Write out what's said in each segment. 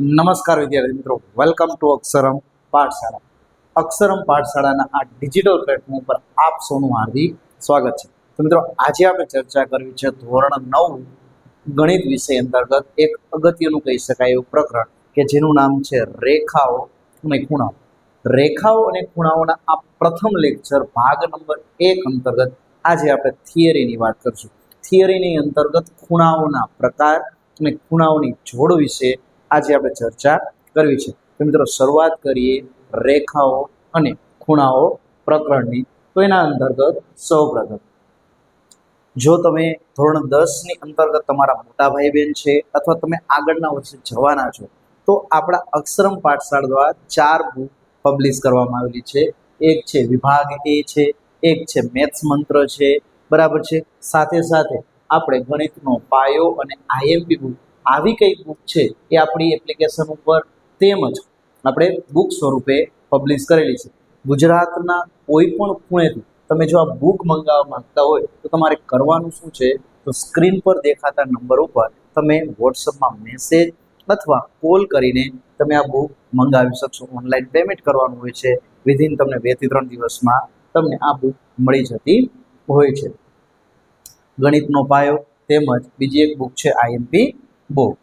નમસ્કાર વિદ્યાર્થી મિત્રો. Welcome to અક્ષરમ પાઠશાળા. અક્ષરમ પાઠશાળાના આ ડિજિટલ પ્લેટફોર્મ પર આપ સૌનું હાર્દિક સ્વાગત છે. તો મિત્રો, આજે આપણે ચર્ચા કરવી છે ધોરણ નવ ગણિત વિષય અંતર્ગત એક અગત્યનું કહી શકાય એવું પ્રકરણ કે જેનું નામ છે રેખાઓ અને ખૂણાઓ. રેખાઓ અને ખૂણાઓના આ પ્રથમ લેક્ચર ભાગ નંબર એક અંતર્ગત આજે આપણે થિયરીની વાત કરશું. થિયરીની અંતર્ગત ખૂણાઓના પ્રકાર અને ખૂણાઓની જોડ વિશે આજે આપણે ચર્ચા કરવી છે. તો મિત્રો, શરૂઆત કરીએ રેખાઓ અને ખૂણાઓ પ્રકરણની. તો એના અંતર્ગત સૌપ્રથમ જો તમે ધોરણ દસની અંતર્ગત તમારા મોટા ભાઈ બહેન છે અથવા તમે આગળના વર્ષે જવાના છો, તો આપણા અક્ષરમ પાઠશાળા દ્વારા ચાર બુક પબ્લિશ કરવામાં આવેલી છે. એક છે વિભાગ એ છે, એક છે મેથ્સ મંત્ર છે, બરાબર છે. સાથે સાથે આપણે ગણિતનો પાયો અને આઈએમપી બુક આવી કઈ બુક છે એ આપણી એપ્લિકેશન ઉપર તેમજ આપણે બુક સ્વરૂપે પબ્લિશ કરેલી છે. ગુજરાતના કોઈ પણ ખૂણેથી તમે જો આ બુક મંગાવવા માંગતા હોય તો તમારે કરવાનું શું છે? તો સ્ક્રીન પર દેખાતા નંબર ઉપર તમે વોટ્સઅપમાં મેસેજ અથવા કોલ કરીને તમે આ બુક મંગાવી શકશો. ઓનલાઈન પેમેન્ટ કરવાનું હોય છે. વિધિન તમને બેથી ત્રણ દિવસમાં તમને આ બુક મળી જતી હોય છે. ગણિતનો પાયો તેમજ બીજી એક બુક છે આઈએમપી બુક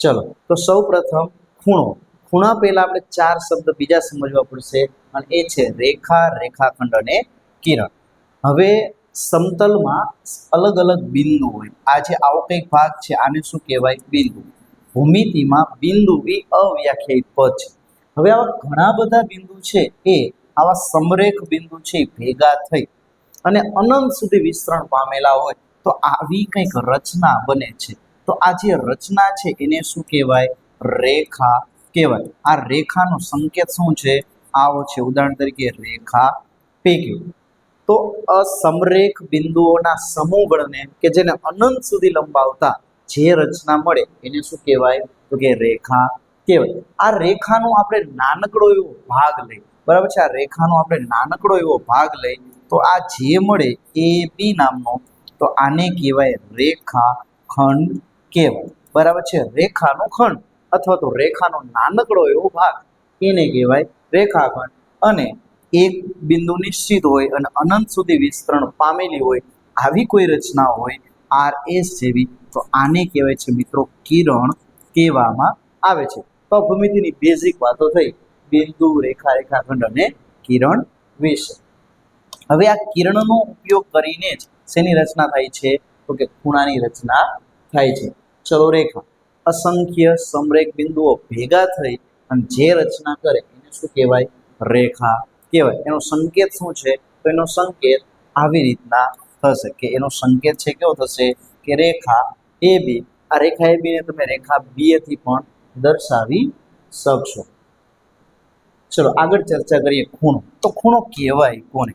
ચલો, તો સૌ પ્રથમ ખૂણો. ખૂણા પહેલા આપણે ચાર શબ્દ બીજા સમજવા પડશે અને એ છે રેખા, રેખાખંડ અને કિરણ. હવે સમતલમાં અલગ અલગ બિંદુ હોય. આ જે આવો કંઈક ભાગ છે, આને શું કહેવાય? બિંદુ. ભૂમિતિમાં બિંદુ બી અવ્યાખ્યાયિત પદ છે. હવે આવા ઘણા બધા બિંદુ છે, એ આવા સમરેખ બિંદુ છે ભેગા થઈ. અને અનંત સુધી વિસ્તરણ પામેલા હોય, તો આવી કંઈક રચના બને છે. તો આ જે રચના છે એને શું કહેવાય? રેખા કહેવાય. આ રેખાનો સંકેત શું છે? આવો છે. ઉદાહરણ તરીકે રેખા પૈકી તો અસમરેખ બિંદુઓના સમૂહગણને કે જેને અનંત સુધી લંબાવતા જે રચના મળે એને શું કહેવાય? તો કે રેખા કહેવાય. આ રેખાનો આપણે નાનકડો એવો ભાગ લઈ. બરાબર છે? આ રેખાનો આપણે નાનકડો એવો ભાગ લઈ. તો આ જે મળે એ બી નામનો. તો આને કહેવાય રેખા ખંડ કહેવાય. બરાબર છે? રેખાનો ખંડ અથવા તો રેખાનો નાનકડો એવો ભાગ એને કહેવાય રેખાખંડ. અને એક બિંદુ નિશ્ચિત હોય અને અનંત સુધી વિસ્તરણ પામેલી હોય આવી કોઈ રચના હોય આર એસ જેવી, તો આને કહેવાય છે મિત્રો કિરણ કહેવામાં આવે છે. તો ભૂમિતિની બેઝિક વાતો થઈ. બિંદુ, રેખા, રેખાખંડ અને કિરણ વિશે. હવે આ કિરણનો ઉપયોગ કરીને જ શેની રચના થાય છે? તો કે ખૂણાની રચના થાય છે. ચલો રેખા. અસંખ્ય સમરેખ બિંદુઓ ભેગા થઈ અને જે રચના કરે એને શું કહેવાય? રેખા કહેવાય. એનો સંકેત શું છે? તો એનો સંકેત આવી રીતના થશે કે એનો સંકેત છે કેવો થશે? કે રેખા એ બી, આ રેખા એ બીને તમે રેખા બી થી પણ દર્શાવી શકશો. ચલો, આગળ ચર્ચા કરીએ ખૂણો. તો ખૂણો કહેવાય કોને?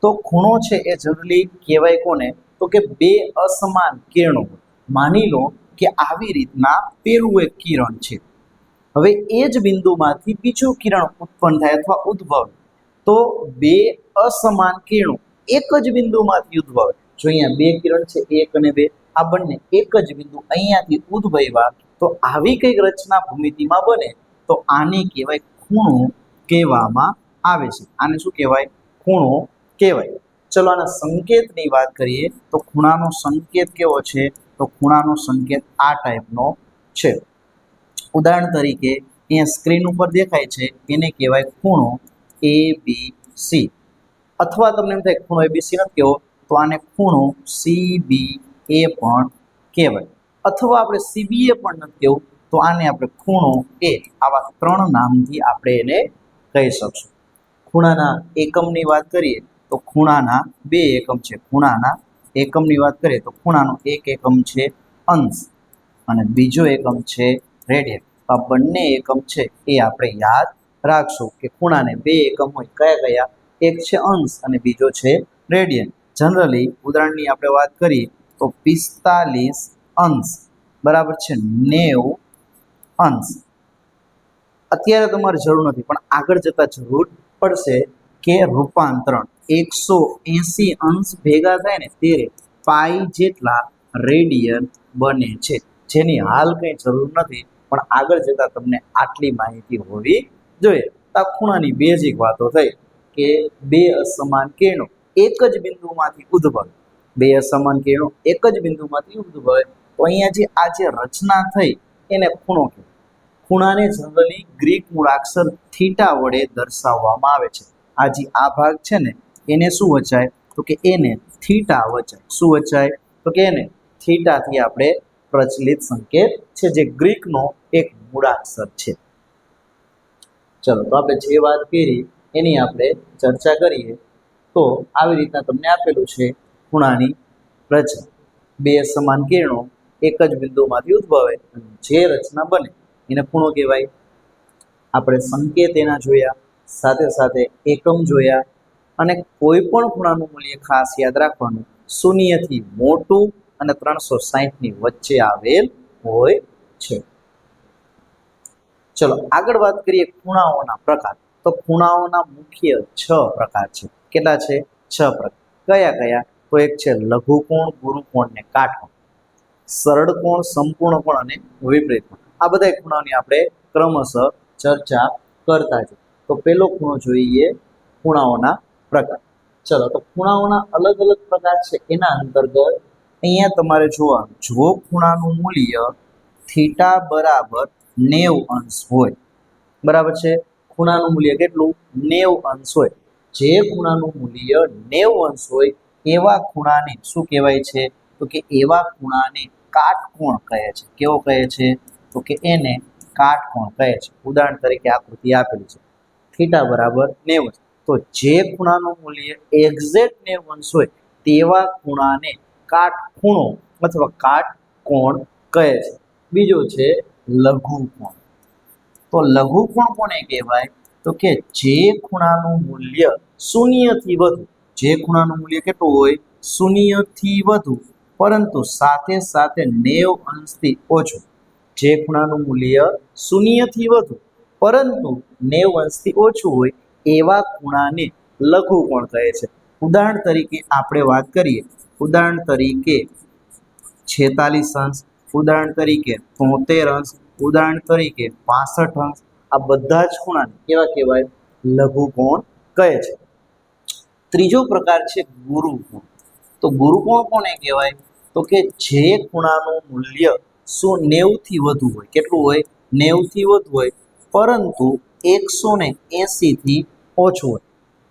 તો ખૂણો છે એ જનરલી કહેવાય કોને? તો કે બે અસમાન કિરણો. માની લો કે આવી રીતના પેલું એક કિરણ છે. હવે એ જ બિંદુમાંથી બીજું કિરણ ઉત્પન્ન થાય અથવા ઉદ્ભવે. તો બે અસમાન કિરણો એક જ બિંદુમાંથી ઉદ્ભવે. જો અહીંયા બે કિરણ છે, એક અને બે, આ બંને એક જ બિંદુ અહીંયાથી ઉદ્ભવ્યા, તો આવી કંઈક રચના ભૂમિતિમાં બને. તો આને કહેવાય ખૂણો કહેવામાં આવે છે. આને શું કહેવાય? ખૂણો કહેવાય. ચલો આના સંકેતની વાત કરીએ, તો ખૂણાનો સંકેત કેવો છે? તો ખૂણાનો સંકેત આ ટાઈપનો છે. ઉદાહરણ તરીકે, અહીંયા સ્ક્રીન ઉપર દેખાય છે, એને કહેવાય ખૂણો એ બી સી અથવા તમને એમ થાય ખૂણો એ બી સી નથી કહેવો તો આને ખૂણો સી બી એ પણ કહેવાય. અથવા આપણે સીબીએ પણ નથી કહેવું તો આને આપણે ખૂણો એ આવા ત્રણ નામથી આપણે એને કહી શકશું. ખૂણાના એકમની વાત કરીએ, તો ખૂણાના બે એકમ છે. ખૂણાના એકમની વાત કરીએ તો ખૂણાનો એક એકમ છે અંશ અને બીજો એકમ છે રેડિયન. આ બંને એકમ છે એ આપણે યાદ રાખશું કે ખૂણાને બે એકમ હોય કયા કયા? એક છે અંશ અને બીજો છે રેડિયન. જનરલી ઉદાહરણની આપણે વાત કરીએ તો પિસ્તાલીસ અંશ. બરાબર છે? નેવું અંશ. અત્યારે તમારે જરૂર નથી, પણ આગળ જતાં જરૂર પડશે કે રૂપાંતરણ એકસો એંસી અંશ ભેગા થાય ને ત્યારે પાઈ જેટલા રેડિયન બને છે. જેની હાલ કંઈ જરૂર નથી, પણ આગળ જતા તમને આટલી માહિતી હોવી જોઈએ. આ ખૂણાની બેઝિક વાતો થઈ કે બે અસમાન કિરણો એક જ બિંદુમાંથી ઉદ્ભવે. બે અસમાન કિરણો એક જ બિંદુમાંથી ઉદ્ભવે. તો અહીંયા જે આ જે રચના થઈ એને ખૂણો કહેવાય. ખૂણાને જનરલી ગ્રીક મૂળાક્ષર થીટા વડે દર્શાવવામાં આવે છે. આ જે આ ભાગ છે ને, એને શું વચાય? તો કે એને થીટા વચાય. શું વચાય? તો કે એને થીટાથી આપણે પ્રચલિત સંકેત છે, જે ગ્રીકનો એક મૂળાક્ષર છે. ચલો, તો આપણે જે વાત કરી, એની આપણે ચર્ચા કરીએ, તો આવી રીતના તમને આપેલું છે, ખૂણાની રચના. બે સમાન કિરણો એક જ બિંદુમાંથી ઉદ્ભવે અને જે રચના બને, એને ખૂણો કહેવાય. આપણે સંકેત એના જોયા. સાથે સાથે એકમ જોયા અને કોઈ પણ ખૂણાનું મૂલ્ય ખાસ યાદ રાખવાનું શૂન્યથી મોટું અને ત્રણસો સાહીઠની વચ્ચે આવેલ હોય છે. ચલો, આગળ વાત કરીએ ખૂણાઓના પ્રકાર. તો ખૂણાઓના મુખ્ય છ પ્રકાર છે. કેટલા છે? છ પ્રકાર. કયા કયા? તો એક છે લઘુકોણ, ગુરુકોણ ને કાટકોણ સરળ કોણ સંપૂર્ણ કોણ અને વિપરીત કોણ આ બધા ખૂણાઓની આપણે ક્રમશઃ ચર્ચા કરતા છે તો પેલો ખૂણો જોઈએ ખૂણાઓના પ્રકાર. ચલો, તો ખૂણાઓના અલગ અલગ પ્રકાર છે એના અંતર્ગત અહીંયા તમારે જોવાનું, જો ખૂણાનું મૂલ્ય થીટા બરાબર નેવ અંશ હોય, બરાબર છે? ખૂણાનું મૂલ્ય કેટલું? નેવ અંશ હોય. જે ખૂણાનું મૂલ્ય નેવ અંશ હોય, એવા ખૂણાને શું કહેવાય છે? તો કે એવા ખૂણાને કાટકોણ કહે છે. કેવો કહે છે? તો કે એને કાટકોણ કહે છે. ઉદાહરણ તરીકે આકૃતિ આપેલી છે. થીટા બરાબર નેવું તો જે ખૂણાનું મૂલ્ય એક્ઝેક્ટ નેવ અંશ હોય, તેવા ખૂણાને કાટખૂણો અથવા કાટકોણ કહે છે. બીજો છે લઘુકોણ. તો લઘુકોણ કોને કહેવાય? તો કે જે ખૂણાનું મૂલ્ય શૂન્યથી વધુ, જે ખૂણાનું મૂલ્ય કેટલું હોય? શૂન્યથી વધુ, પરંતુ સાથે સાથે નેવ અંશથી ઓછું. જે ખૂણાનું મૂલ્ય શૂન્યથી વધુ પરંતુ નેવ અંશથી ઓછું હોય એવા ખૂણાને લઘુકોણ કહે છે? ઉદાહરણ તરીકે આપણે વાત કરીએ. ઉદાહરણ તરીકે છેતાલીસ અંશ, ઉદાહરણ તરીકે તોતેર અંશ, ઉદાહરણ તરીકે પાસઠ અંશ, આ બધા જ ખૂણાને કેવા કહેવાય? લઘુકોણ કહે છે. ત્રીજો પ્રકાર છે ગુરુકોણ તો ગુરુકોણ કોને કહેવાય? તો કે જે ખૂણાનું મૂલ્ય શું નેવથી વધુ હોય, કેટલું હોય? નેવથી વધુ હોય. પરંતુ એકસો ને એંસીથી ઓછું હોય.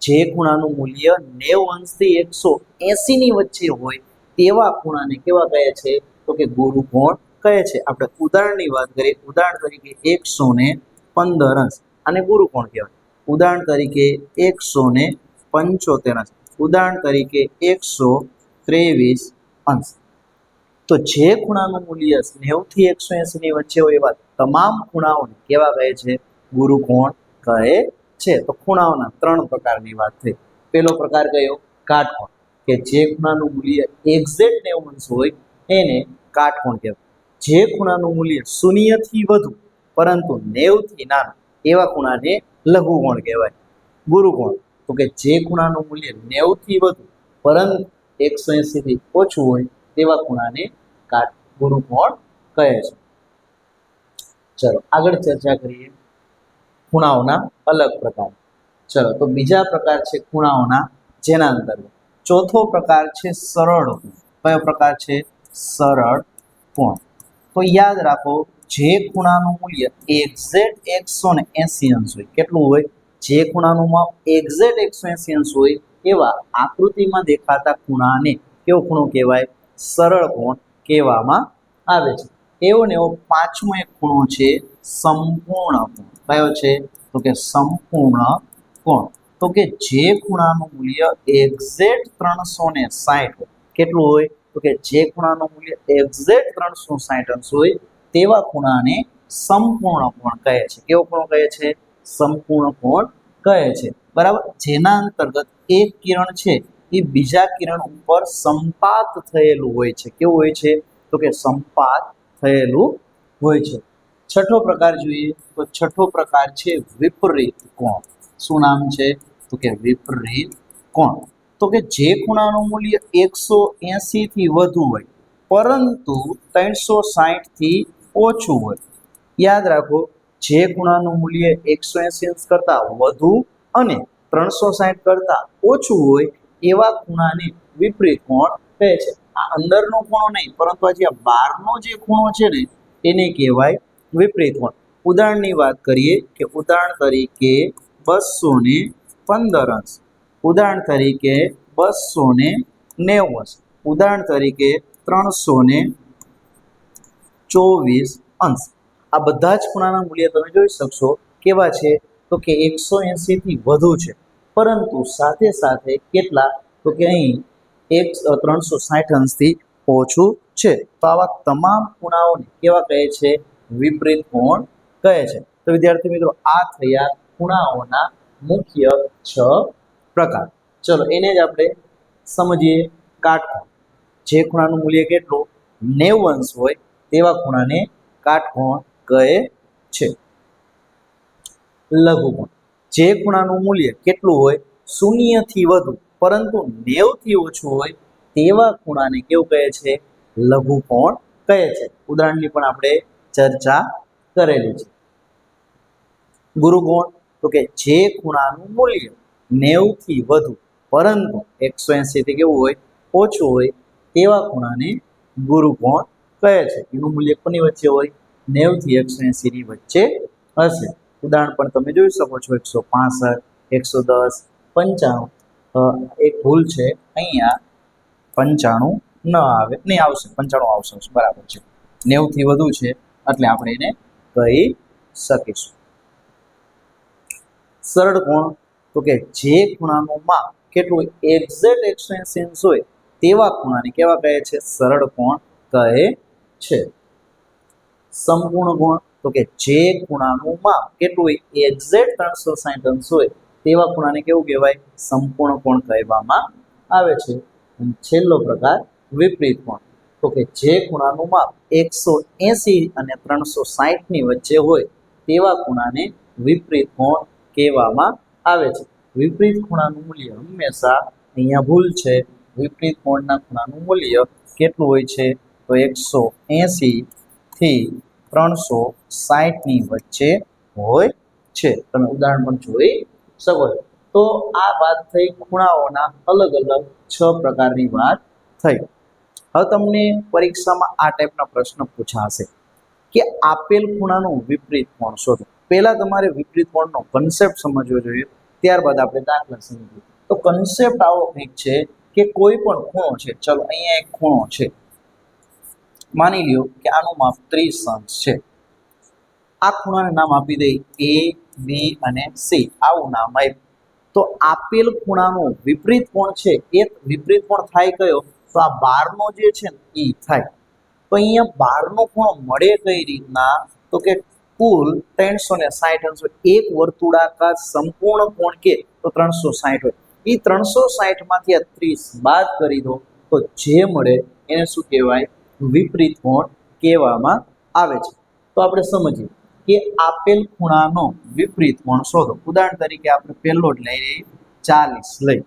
જે ખૂણાનું મૂલ્ય નેવ અંશથી એકસો એંસીની વચ્ચે હોય, તેવા ખૂણાને કેવા કહે છે? તો કે ગુરુ કોણ કહે છે. આપણે ઉદાહરણની વાત કરીએ, ઉદાહરણ તરીકે એકસો ને પંદર અંશ આને ગુરુકોણ કહેવાય. ઉદાહરણ તરીકે એકસો ને પંચોતેર અંશ. ઉદાહરણ તરીકે એકસો ત્રેવીસ અંશ. તો જે ખૂણાનું મૂલ્ય નેવથી એકસો એંસીની વચ્ચે હોય એવા તમામ ખૂણાઓને કેવા કહે છે? ગુરુકોણ કહે છે? તો ખૂણાઓના ત્રણ પ્રકારની વાત થઈ. પેલો પ્રકાર કયો? કાટકોણ. કે જે ખૂણાનું મૂલ્ય એક્ઝેક્ટ નેવું અંશ હોય, એને કાટકોણ કહેવાય. જે ખૂણાનું મૂલ્ય શૂન્યથી વધુ, પરંતુ નેવથી નાનું, એવા ખૂણાને લઘુકોણ કહેવાય. ગુરુકોણ તો કે જે ખૂણાનું મૂલ્ય નેવથી વધુ, પરંતુ એકસો એંસીથી ઓછું હોય તેવા ખૂણાને કાટ ગુરુકોણ કહે છે? ચલો, આગળ ચર્ચા કરીએ. ખૂણાઓના અલગ પ્રકાર. ચલો, તો બીજા પ્રકાર છે ખૂણાઓના જેના અંતર્ગત. ચોથો પ્રકાર છે સરળ કયો પ્રકાર છે? સરળ કોણ તો યાદ રાખો, જે ખૂણાનું મૂલ્ય એક્ઝેક્ટ એકસો ને એસી અંશ હોય, કેટલું હોય? જે ખૂણાનું માપ એક્ઝેક્ટ એકસો એસી અંશ હોય, એવા આકૃતિમાં દેખાતા ખૂણાને કેવો ખૂણો કહેવાય? સરળ કોણ કહેવામાં આવે છે. એવો ને એવો પાંચમો એક ખૂણો છે સંપૂર્ણ કોણ કયો છે? તો કે સંપૂર્ણ કોણ તો કે જે ખૂણાનું મૂલ્ય એક્ઝેક્ટ ત્રણસો ને સાઠ કેટલું હોય? તો કે જે ખૂણાનું મૂલ્ય એક્ઝેક્ટ ત્રણસો સાઠ અંશ હોય, તેવા ખૂણાને સંપૂર્ણ કોણ કહે છે. કેવો ખૂણો કહે છે? સંપૂર્ણ કોણ કહે છે. બરાબર? જેના અંતર્ગત એક કિરણ છે, એ બીજા કિરણ ઉપર સંપાત થયેલું હોય છે. કેવું હોય છે? તો કે સંપાત થયેલું હોય છે. છઠ્ઠો પ્રકાર જોઈએ તો છઠ્ઠો પ્રકાર છે વિપરીત કોણ? શું નામ છે? તો કે વિપરીત કોણ? તો કે જે ખૂણાનું મૂલ્ય એકસો એંસીથી વધુ હોય, પરંતુ ત્રણસો સાહીઠથી ઓછું હોય. યાદ રાખો, જે ખૂણાનું મૂલ્ય એકસો એસી કરતાં વધુ અને ત્રણસો સાહીઠ કરતાં ઓછું હોય, એવા ખૂણાને વિપરીત કોણ કહે છે? આ અંદરનો ખૂણો નહીં, પરંતુ આ જે આ બહારનો જે ખૂણો છે ને, એને કહેવાય વિપરીત કોણ ઉદાહરણની વાત કરીએ કે ઉદાહરણ તરીકે બસો ને પંદર અંશ. ઉદાહરણ તરીકે બસો ને નેવું અંશ. ઉદાહરણ તરીકે ત્રણસો ને ચોવીસ અંશ. આ બધા જ ખૂણાના મૂલ્ય તમે જોઈ શકશો કેવા છે? તો કે એકસો એંશીથી વધુ છે. પરંતુ સાથે સાથે કેટલા? તો કે અહીં એક ત્રણસો સાઠ અંશથી ઓછું છે. તો આવા તમામ ખૂણાઓને કેવા કહે છે? વિપરીત કોણ કહે છે? તો વિદ્યાર્થી મિત્રો, આ થયા ખૂણાઓના મુખ્ય છ પ્રકાર. ચલો, એને જ આપણે સમજીએ કાટકોણ જે ખૂણાનું મૂલ્ય કેટલું? નેવું અંશ હોય તેવા ખૂણાને કાટકોણ કહે છે. લઘુકોણ. જે ખૂણાનું મૂલ્ય કેટલું હોય? શૂન્યથી વધુ. પરંતુ નેવથી ઓછું હોય તેવા ખૂણાને કેવું કહે છે? લઘુ કોણ કહે છે. ઉદાહરણની પણ આપણે ચર્ચા કરેલી છે. ગુરુકોણ તો કે જે ખૂણાનું મૂલ્ય નેવથી વધુ પરંતુ એકસો એંશીથી કેવું હોય, ઓછું હોય તેવા ખૂણાને ગુરુકોણ કહે છે. એનું મૂલ્ય કોની વચ્ચે હોય? નેવથી એકસો એંશીની વચ્ચે હશે. ઉદાહરણ પણ તમે જોઈ શકો છો. એકસો પાસઠ, એકસો દસ, પંચાણું એક ભૂલ છે. અહીંયા પંચાણું ન આવે. નહીં, આવશે. પંચાણું આવશે બરાબર છે. નેવથી વધુ છે, એટલે આપણે એને કહી શકીશું. સરળ કોણ? તો કે જે ખૂણાનું માપ કેટલું એક્ઝેક્ટ એકસો એંસી હોય, તેવા ખૂણાને કેવા કહે છે? સરળ કોણ કહે છે. સંપૂર્ણ ગુણ તો કે જે ખૂણાનું માપ કેટલું એક્ઝેક્ટ ત્રણસો સાઠ અંશ હોય તેવા ખૂણાને કેવું કહેવાય? સંપૂર્ણ કોણ કહેવામાં આવે છે. અને છેલ્લો પ્રકાર વિપરીત કોણ? તો કે જે ખૂણાનું માપ એકસો એંસી અને ત્રણસો સાઠની વચ્ચે હોય, તેવા ખૂણાને વિપરીત કોણ કહેવામાં આવે છે. વિપરીત ખૂણાનું મૂલ્ય હંમેશા અહીંયા ભૂલ છે. વિપરીત કોણના ખૂણાનું મૂલ્ય કેટલું હોય છે? તો એકસો એંસીથી ત્રણસો સાઠની વચ્ચે હોય છે. તમે ઉદાહરણ પણ જોઈ છો તો આ વાત થઈ ખૂણાઓના અલગ અલગ છ પ્રકારની વાત થઈ. હવે તમને પરીક્ષામાં આ ટાઈપના પ્રશ્ન પૂછાશે કે આપેલ ખૂણાનું વિપરીત કોણ શોધો? પહેલા તમારે વિપરીત કોણનો કન્સેપ્ટ સમજવો જોઈએ, ત્યારબાદ આપણે દાખલા સમજીએ. તો કન્સેપ્ટ આવો કંઈક છે કે કોઈ પણ ખૂણો છે. ચલો, અહીંયા એક ખૂણો છે. માની લ્યો કે આનું માપ ત્રીસ અંશ છે. આ ખૂણાને નામ આપી દઈ એ, બી અને સી. આવું નામ આપ્યું. તો આપેલ ખૂણાનું વિપરીત કોણ છે? એ વિપરીત કોણ થાય કયો? તો આ બારનો જે છે ને એ થાય. તો અહીંયા બારનો ખૂણો મળે કઈ રીતના? તો કે કુલ ત્રણસો ને સાઠ અંશ. એક વર્તુળાકાર સંપૂર્ણ કોણ કે? તો ત્રણસો સાઠ હોય. એ ત્રણસો સાઠમાંથી આ ત્રીસ બાદ કરી દો, તો જે મળે એને શું કહેવાય? વિપરીત કોણ કહેવામાં આવે છે. તો આપણે સમજીએ. કે આપેલ ખૂણાનો વિપરીત કોણ શોધો? ઉદાહરણ તરીકે આપણે પહેલો જ લઈ લઈએ, ચાલીસ લઈ.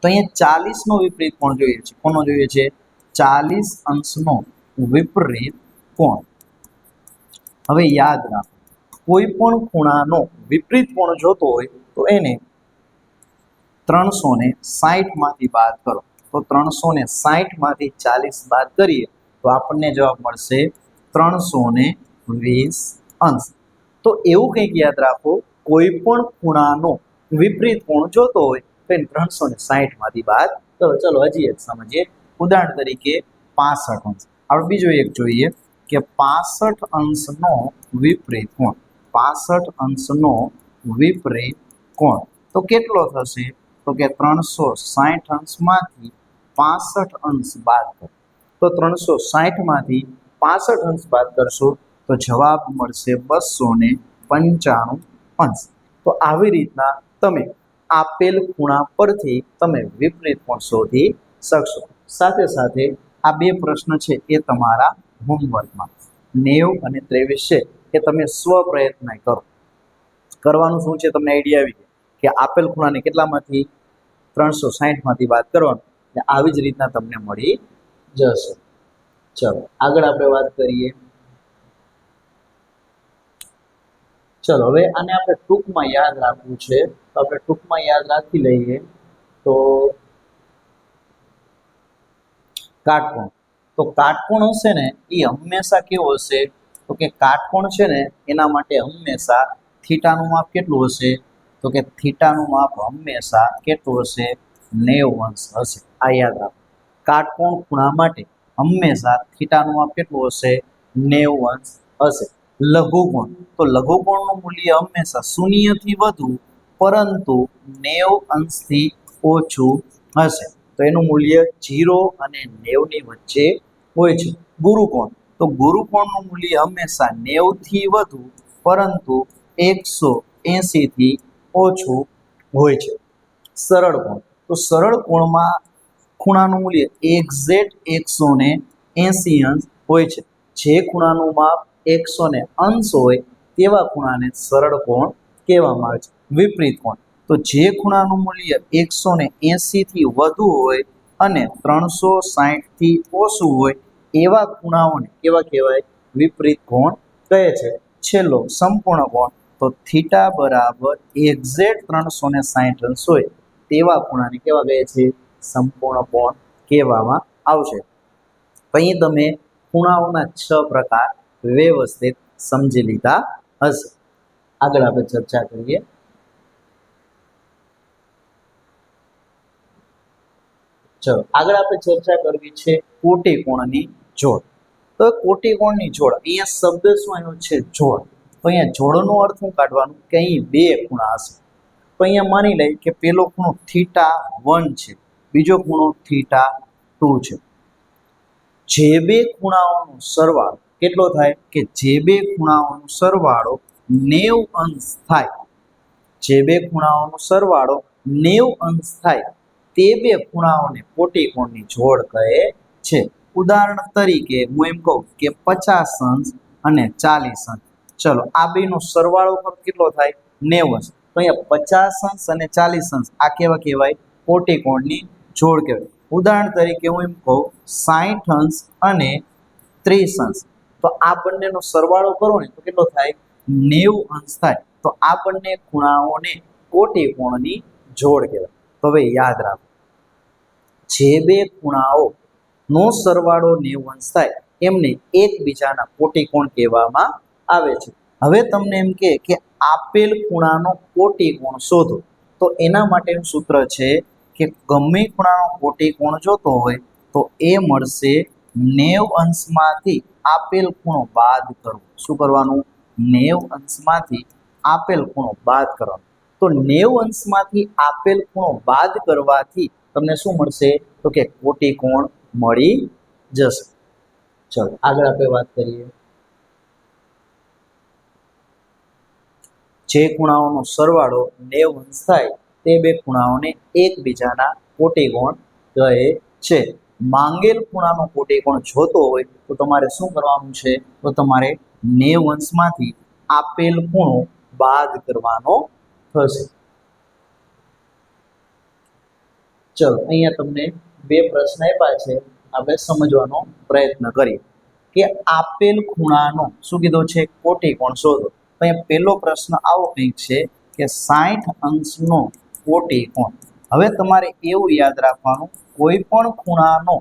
તો અહીંયા ચાલીસનો વિપરીત કોણ જોઈએ છે? કોનો જોઈએ છે? ચાલીસ અંશનો વિપરીત કોણ? હવે યાદ રાખો, કોઈ પણ ખૂણાનો વિપરીત કોણ જોતો હોય તો એને ત્રણસો ને સાહીઠમાંથી બાદ કરો. તો ત્રણસો ને સાહીઠમાંથી ચાલીસ બાદ કરીએ તો આપણને જવાબ મળશે ત્રણસો ને વીસ અંશ. તો એવું કંઈક યાદ રાખો, કોઈ પણ ખૂણાનો વિપરીત કોણ જોતો હોય, તો એને ત્રણસો ને સાહીઠમાંથી બાદ કરો ચલો હજી એક સમજીએ. ઉદાહરણ તરીકે પાસઠ અંશ. આપણે બીજો એક જોઈએ કે પાસઠ અંશનો વિપરીત કોણ? પાસઠ અંશનો વિપરીત કોણ? તો કેટલો થશે? તો કે ત્રણસો સાઠ અંશમાંથી પાસઠ અંશ બાદ કરો. તો ત્રણસો સાઠમાંથી પાસઠ અંશ બાદ કરશો તો જવાબ મળશે બસો ને પંચાણું અંશ. તો આવી રીતના તમે આપેલ ખૂણા પરથી તમે વિપરીત પણ શોધી શકશો. સાથે સાથે આ બે પ્રશ્ન છે એ તમારા હોમવર્કમાં. નેવ અને ત્રેવીસ છે એ તમે સ્વ પ્રયત્ન કરો. કરવાનું શું છે તમને આઈડિયા આવી કે આપેલ ખૂણાને કેટલામાંથી? ત્રણસો સાહીઠમાંથી વાત કરવાનું. આવી જ રીતના તમને મળી જશે. ચલો, આગળ આપણે વાત કરીએ. ચલો, હવે આને આપણે ટૂંકમાં યાદ રાખવું છે. તો આપણે ટૂંકમાં યાદ રાખી લઈએ. તો કાટકોણ. તો કાટકોણ હશે ને, એ હંમેશા કેવો હશે? તો કે કાટકોણ છે ને, એના માટે હંમેશા થીટાનું માપ કેટલું હશે? તો કે થીટાનું માપ હંમેશા કેટલું હશે? નેવ અંશ હશે. આ યાદ રાખો. કાટકોણ ખૂણા માટે હંમેશા થીટાનું માપ કેટલું હશે? નેવ અંશ હશે. લઘુકોણ તો લઘુકોણનું મૂલ્ય હંમેશા શૂન્યથી વધુ, પરંતુ નેવ અંશથી ઓછું હશે. તો એનું મૂલ્ય જીરો અને નેવની વચ્ચે હોય છે. ગુરુકોણ. તો ગુરુકોણનું મૂલ્ય હંમેશા નેવથી વધુ, પરંતુ એકસો એંશીથી ઓછું હોય છે. સરળ કોણ. તો સરળ કોણમાં ખૂણાનું મૂલ્ય એક્ઝેક્ટ એકસો ને એંશી અંશ હોય છે. જે ખૂણાનું માપ એકસો ને અંશ હોય તેવા ખૂણાને સરળ કોણ કહેવામાં આવે છે? વિપરીત કોણ? તો જે ખૂણાનું મૂલ્ય એકસો ને એંશીથી વધુ હોય અને ત્રણસો સાહીઠથી ઓછું હોય એવા ખૂણાઓને કેવા કહેવાય? વિપરીત કોણ કહે છે? છેલ્લો સંપૂર્ણ કોણ? તો થીટા બરાબર એક્ઝેક્ટ ત્રણસો ને સાહીઠ અંશ હોય તેવા ખૂણાને કેવા કહે છે? સંપૂર્ણ કોણ કહેવામાં આવશે. અહીં તમે ખૂણાઓના છ પ્રકાર વ્યવસ્થિત સમજી લીધા હશે. આગળ આપણે ચર્ચા કરીએ. ચલો, આગળ આપણે ચર્ચા કરવી છે કોટીકોણની જોડ. તો કોટીકોણની જોડ, અહીંયા શબ્દ શું આવ્યો છે? જોડ. તો અહીંયા જોડનો અર્થ શું કાઢવાનું કે અહીં બે ખૂણા હશે. તો અહીંયા માની લઈએ કે પેલો ખૂણો થીટા વન છે, બીજો ખૂણો થીટા ટુ છે. જે બે ખૂણાઓનો સરવાળો કેટલો થાય? કે જે બે ખૂણાઓનો સરવાળો નેવ અંશ થાય. જે બે ખૂણાઓનો સરવાળો નેવ અંશ થાય, તે બે ખૂણાઓને કોટિકોણની જોડ કહે છે. ઉદાહરણ તરીકે હું એમ કહું કે પચાસ અંશ અને ચાલીસ અંશ. ચલો, આ બેનો સરવાળો પણ કેટલો થાય? નેવ અંશ. તો અહીંયા પચાસ અંશ અને ચાલીસ અંશ, આ કેવા કહેવાય? કોટિકોણની જોડ કહેવાય. ઉદાહરણ તરીકે હું એમ કહું સાઠ અંશ અને ત્રીસ અંશ. તો આ બંનેનો સરવાળો કરો ને, તો કેટલો થાય? નેવું અંશ થાય. તો આ બંને ખૂણાઓને કોટિકોણની જોડ કહેવાય. તો હવે યાદ રાખો. જે બે ખૂણાઓ નો સરવાળો નેવું અંશ થાય, એમને એકબીજાના કોટિકોણ કહેવામાં આવે છે. હવે તમને એમ કે કે આપેલ ખૂણાનો કોટિકોણ શોધો. તો એના માટેનું સૂત્ર છે કે ગમે ખૂણાનો કોટિકોણ જોતો હોય, તો એ મળશે નેવ અંશમાંથી આપેલ ખૂણો બાદ કરવો શું કરવાનું? નેવ અંશમાંથી આપેલ ખૂણો બાદ કરવાનો તો નેવ અંશમાંથી આપેલ ખૂણો બાદ કરવાથી તમને શું મળશે? તો કે કોટિકોણ મળી જશે. ચલો, આગળ આપણે વાત કરીએ. જે ખૂણાઓનો સરવાળો નેવ અંશ થાય, તે બે ખૂણાઓને એકબીજાના કોટિકોણ કહે છે. માંગેલ ખૂણાનો કોટિકોણ જોતો હોય, તો તમારે શું કરવાનું છે? તો તમારે નેવ અંશમાંથી આપેલ ખૂણો બાદ કરવાનો થશે. ચલો, અહીંયા તમને બે પ્રશ્ન આપ્યા છે. આપણે સમજવાનો પ્રયત્ન કરીએ. કે આપેલ ખૂણાનો, શું કીધો છે? કોટી કોણ શોધો. અહીંયા પહેલો પ્રશ્ન આવો કંઈક છે કે સાઠ અંશનો કોટી કોણ? હવે તમારે એવું યાદ રાખવાનું કોઈ પણ ખૂણાનો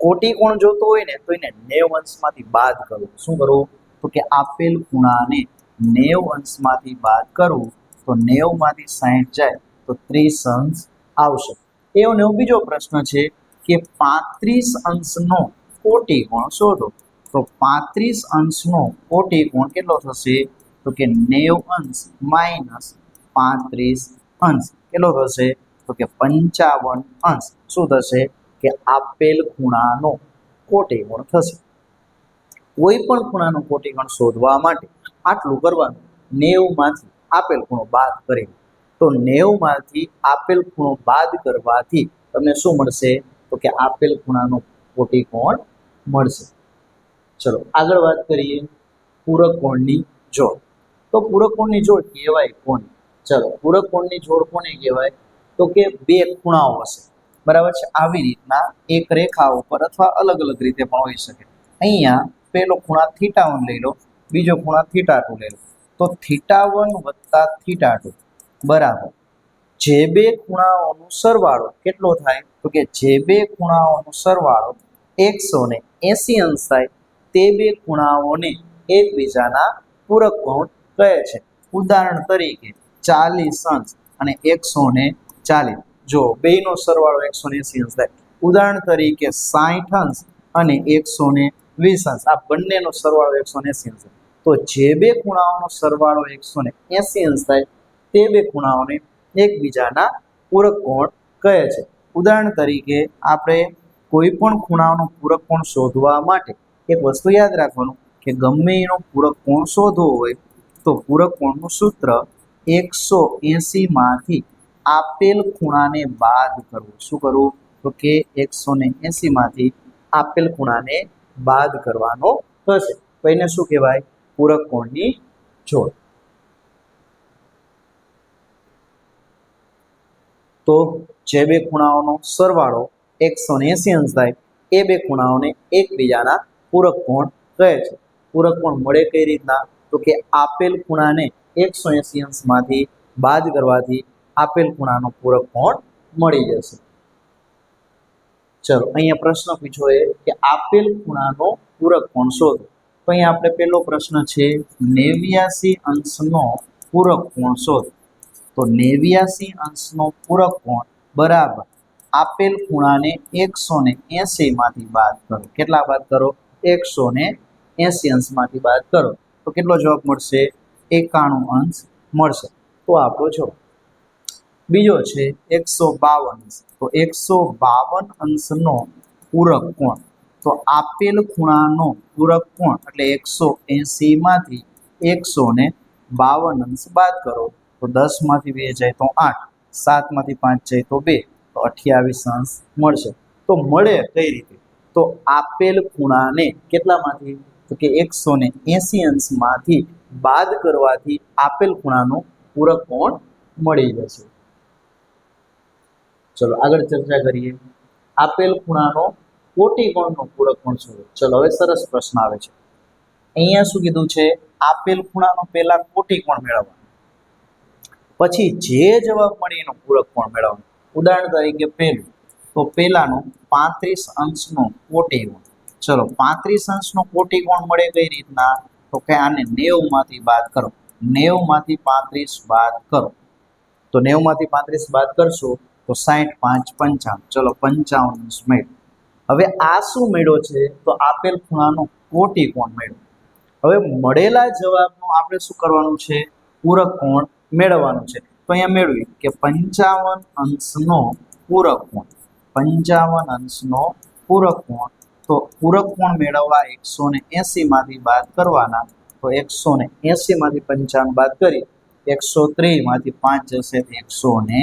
કોટિકોણ જોતો હોય ને તો એને નેવ અંશમાંથી બાદ કરવું શું કરવું તો કે આપેલ ખૂણાને નેવ અંશમાંથી બાદ કરવું તો નેવમાંથી સાઠ જાય, તો ત્રીસ અંશ આવશે. એવો ને બીજો પ્રશ્ન છે કે પાંત્રીસ અંશનો કોટિકોણ શોધો? તો પાંત્રીસ અંશનો કોટિકોણ કેટલો થશે? તો કે નેવ અંશ માઇનસ પાંત્રીસ અંશ. કેટલો થશે? તો કે પંચાવન અંશ. શું થશે? કે આપેલ ખૂણાનો કોટિકોણ થશે. કોઈ પણ ખૂણાનો કોટીકોણ શોધવા માટે આટલું કરવાનું. નેવમાંથી આપેલ ખૂણો બાદ કરી. તો નેવમાંથી આપેલ ખૂણો બાદ કરવાથી તમને શું મળશે? તો કે આપેલ ખૂણાનો કોટીકોણ મળશે. ચલો, આગળ વાત કરીએ પૂરક કોણની જોડ. તો પૂરક કોણની જોડ કહેવાય કોણ? ચલો, પૂરક કોણની જોડ કોને કહેવાય? તો કે બે ખૂણાઓ હશે. બરાબર છે? આવી રીતના એક રેખા ઉપર અથવા અલગ અલગ રીતે પણ હોઈ શકે. અહીંયા પેલો ખૂણા થીટા વન લઈ લો, બીજો ખૂણા થીટા ટુ લઈ લો. તો થીટા વન વત્તા થીટા ટુ બરાબર. જે બે ખૂણાઓનો સરવાળો કેટલો થાય? તો કે જે બે ખૂણાઓનો સરવાળો એકસો ને એસી અંશ થાય, તે બે ખૂણાઓને એકબીજાના પૂરક ગુણ કહે છે. ઉદાહરણ તરીકે ચાલીસ અંશ અને એકસો ને ચાલીસ જો બેનો સરવાળો એકસો ને એસી અંશ થાય. ઉદાહરણ તરીકે સાઠ અંશ અને એકસો ને વીસ અંશ. આ બંનેનો સરવાળો એકસો ને એસી અંશ. તો જે બે ખૂણાઓનો સરવાળો એકસો ને એસી અંશ થાય, તે બે ખૂણાઓને એકબીજાના પૂરક કોણ કહે છે. ઉદાહરણ તરીકે આપણે કોઈ પણ ખૂણાઓનો પૂરક કોણ શોધવા માટે એક વસ્તુ યાદ રાખવાનું કે ગમે એનો પૂરક કોણ શોધવો હોય, તો પૂરક કોણનું સૂત્ર એકસો એંસીમાંથી આપેલ ખૂણાને બાદ કરવું શું કરવું તો કે એકસો ને એંસીમાંથી આપેલ ખૂણાને બાદ કરવાનો થશે. તો એને શું કહેવાય? પૂરક કોણની જોડ. તો જે બે ખૂણાઓનો સરવાળો એકસો ને એંસી અંશ થાય, એ બે ખૂણાઓને એકબીજાના પૂરક કોણ કહે છે. પૂરક કોણ મળે કઈ રીતના? તો કે આપેલ ખૂણાને એકસો એંસી અંશમાંથી બાદ કરવાથી આપેલ ખૂણાનો પૂરક કોણ મળી જશે? ચલો, અહીંયા પ્રશ્ન પૂછો એ કે આપેલ ખૂણાનો પૂરક કોણ શોધો? તો અહીંયા આપણે પહેલો પ્રશ્ન છે, નેવ્યાસી અંશનો પૂરક કોણ શોધો? તો નેવ્યાસી અંશનો પૂરક કોણ? બરાબર. આપેલ ખૂણાને એકસો ને એંસીમાંથી બાદ કરો. કેટલા બાદ કરો? એકસો ને એંસી અંશમાંથી બાદ કરો. તો કેટલો જવાબ મળશે? એકાણું અંશ મળશે. તો આપણો જવાબ બીજો છે એકસો બાવન. તો એકસો બાવન અંશનો પૂરક કોણ? તો આપેલ ખૂણાનો પૂરક કોણ? એટલે એકસો એંસીમાંથી એકસો ને બાવન અંશ બાદ કરો. તો દસમાંથી બે જાય તો આઠ, સાતમાંથી પાંચ જાય તો બે. તો અઠ્યાવીસ અંશ મળશે. તો મળે કઈ રીતે? તો આપેલ ખૂણાને કેટલામાંથી? તો કે એકસો ને એંસી અંશમાંથી બાદ કરવાથી આપેલ ખૂણાનો પૂરક કોણ? મળી જશે. ચલો, આગળ ચર્ચા કરીએ. આપેલ ખૂણાનો કોટી કોણનો પૂરક કોણ શોધો ચલો, હવે સરસ પ્રશ્ન આવે છે. અહીંયા શું કીધું છે? આપેલ ખૂણાનો પહેલા કોટી કોણ મેળવવાનો. પછી જે જવાબ મળે એનો પૂરક કોણ મેળવવાનો? ઉદાહરણ તરીકે પહેલું, તો પહેલાનો પાંત્રીસ અંશનો કોટી કોણ ચલો, પાંત્રીસ અંશનો કોટી કોણ મળે કઈ રીતના? તો કે આને નેવમાંથી બાદ કરો. નેવમાંથી પાંત્રીસ બાદ કરો. તો નેવમાંથી પાંત્રીસ બાદ કરશો તો સાઠ પાંચ પંચાવન ચલો પંચાવન મેળવો. હવે આ શું મેળો છે? તો આપેલ ખૂણાનો કોટી કોણ મેળવો? હવે મળેલા જવાબનું આપણે શું કરવાનું છે? પૂરક કોણ મેળવવાનું છે? તો અહીંયા મેળવી કે પંચાવન અંશનો પૂરક કોણ? પંચાવન અંશનો પૂરક કોણ? તો પૂરક કોણ મેળવવા એકસો ને એંસીમાંથી બાદ કરવાના? તો એકસો ને એંસીમાંથી પંચાવન બાદ કરી એકસો ત્રીસમાંથી પાંચ જશે એકસો ને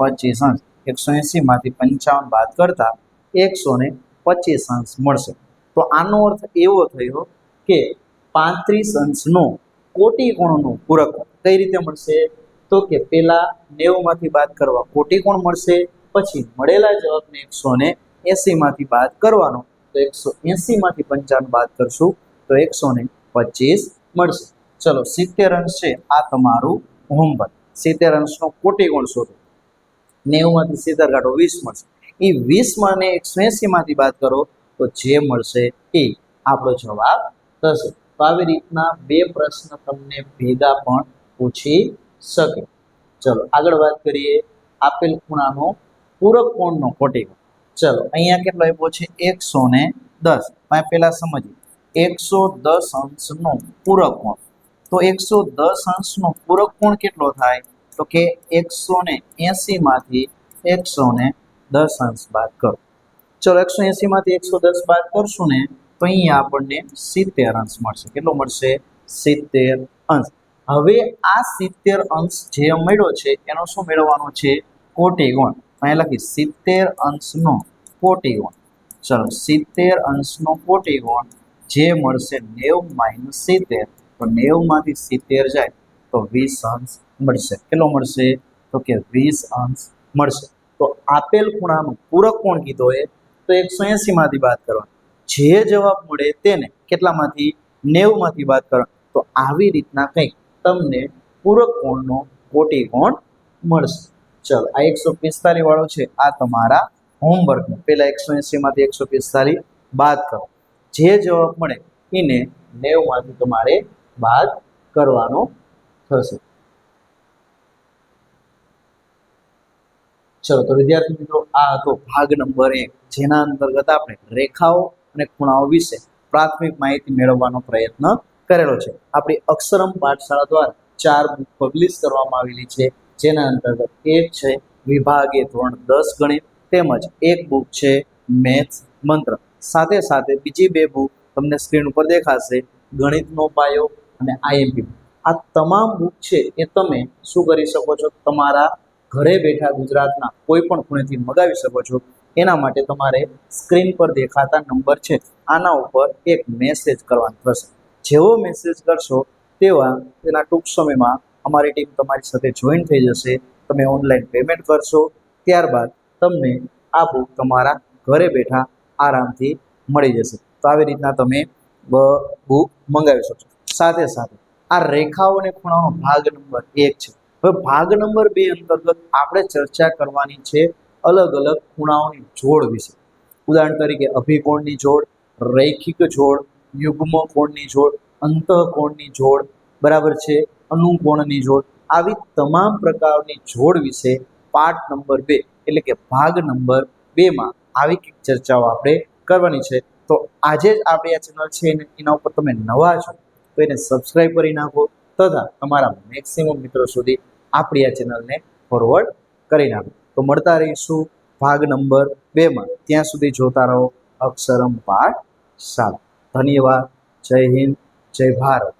પચીસ અંશ. એકસો એંસીમાંથી પંચાવન બાદ કરતાં એકસો ને પચીસ અંશ મળશે. તો આનો અર્થ એવો થયો કે પાંત્રીસ અંશનો કોટી કોણનો પૂરક કઈ રીતે મળશે? તો કે પેલા નેવમાંથી બાદ કરવા કોટી કોણ મળશે? પછી મળેલા જવાબને એકસો ને એંસીમાંથી બાદ કરવાનો. તો એકસો એંસીમાંથી પંચાવન બાદ કરશું તો એકસો ને પચીસ મળશે. ચલો સિત્તેર અંશ છે. આ તમારું હોમવર્ક સિત્તેર અંશનો કોટી કોણ શોધો? નેવુંમાંથી સિત્તેર કાઢો વીસ મળશે. એ વીસમાં ને એકસો બાદ કરો તો જે મળશે એ આપણો જવાબ થશે. તો આવી રીતના બે પ્રશ્ન તમને ભેગા પણ પૂછી શકે. ચલો, આગળ વાત કરીએ આપેલ ખૂણાનો પૂરક કોણનો કોટી કોણ ચલો, અહીંયા કેટલો આપ્યો છે? એકસો ને દસ. મેં પહેલાં સમજીએ. એકસો દસ અંશનો પૂરક કોણ? તો એકસો દસ અંશનો પૂરક કોણ કેટલો થાય? તો કે એકસો ને એંસીમાંથી એકસો ને દસ અંશ બાદ કરો. ચલો એકસો એંસીમાંથી એકસો દસ બાદ કરશું ને તો અહીંયા આપણને સિત્તેર અંશ મળશે. કેટલો મળશે? સિત્તેર અંશ. હવે આ સિત્તેર અંશ જે મળ્યો છે, એનો શું મેળવવાનો છે? કોટીગુણ. અહીંયા લખી સિત્તેર અંશનો કોટીગુણ. ચલો, સિત્તેર અંશનો કોટીગુણ જે મળશે નેવ માઇનસ સિત્તેર, તો નેવમાંથી સિત્તેર જાય. તો વીસ અંશ મળશે. કેટલો મળશે? તો કે વીસ અંશ મળશે. તો આપેલ ખૂણામાં પૂરક કોણ કીધો એ? તો એકસો એંસીમાંથી બાદ કરવાનો. જે જવાબ મળે તેને કેટલામાંથી? નેવમાંથી બાદ કરવાનો. તો આવી રીતના કંઈક તમને પૂરક કોણનો કોટી કોણ મળશે. ચલો, આ એકસો પિસ્તાલીસ વાળો છે. આ તમારા હોમવર્કનો પહેલાં એકસો એંસીમાંથી એકસો પિસ્તાલીસ બાદ કરો. જે જવાબ મળે એને નેવમાંથી તમારે બાદ કરવાનો થશે. ચલો, તો વિદ્યાર્થી મિત્રો, આ હતો ભાગ નંબર એક, જેના અંતર્ગત આપણે રેખાઓ અને ખૂણાઓ વિશે પ્રાથમિક માહિતી મેળવવાનો પ્રયત્ન કરેલો છે. આપણી અક્ષરમ પાઠશાળા દ્વારા ચાર બુક પબ્લિશ કરવામાં આવેલી છે, જેના અંતર્ગત એક છે વિભાગે ધોરણ દસ ગણિત, તેમજ એક બુક છે મેથ્સ મંત્ર. સાથે સાથે બીજી બે બુક તમને સ્ક્રીન ઉપર દેખાશે, ગણિતનો પાયો અને આઈએમપી આ તમામ બુક છે એ તમે શું કરી શકો છો? તમારા ઘરે બેઠા ગુજરાતના કોઈ પણ ખૂણેથી મગાવી શકો છો. એના માટે તમારે સ્ક્રીન પર દેખાતા નંબર છે. આના ઉપર એક મેસેજ કરવાનો થશે. જેવો મેસેજ કરશો તેવા તેના ટૂંક સમયમાં અમારી ટીમ તમારી સાથે જોઈન થઈ જશે. તમે ઓનલાઈન પેમેન્ટ કરશો. ત્યારબાદ તમને આ બુક તમારા ઘરે બેઠા આરામથી મળી જશે. તો આવી રીતના તમે બુક મંગાવી શકશો. સાથે સાથે આ રેખાઓ અને ભાગ નંબર એક છે. હવે ભાગ નંબર બે અંતર્ગત આપણે ચર્ચા કરવાની છે અલગ અલગ ખૂણાઓની જોડ વિશે. ઉદાહરણ તરીકે અભિકોણની જોડ, રૈખિક જોડ યુગ્મ કોણની જોડ, અંતઃકોણની જોડ, બરાબર છે? અનુકોણની જોડ. આવી તમામ પ્રકારની જોડ વિશે પાઠ નંબર બે, એટલે કે ભાગ નંબર બેમાં આવી કંઈક ચર્ચાઓ આપણે કરવાની છે. તો આજે જ આપણી આ ચેનલ છે એના ઉપર તમે નવા છો તો એને સબસ્ક્રાઈબ કરી નાખો તથા તમારા મેક્સિમમ મિત્રો સુધી આપણી આ ચેનલને ફોરવર્ડ કરી નાખો. તો મળતા રહીશું ભાગ નંબર બેમાં ત્યાં સુધી જોતા રહો અક્ષરમ પાઠ સાત ધન્યવાદ. જય હિન્દ. જય ભારત.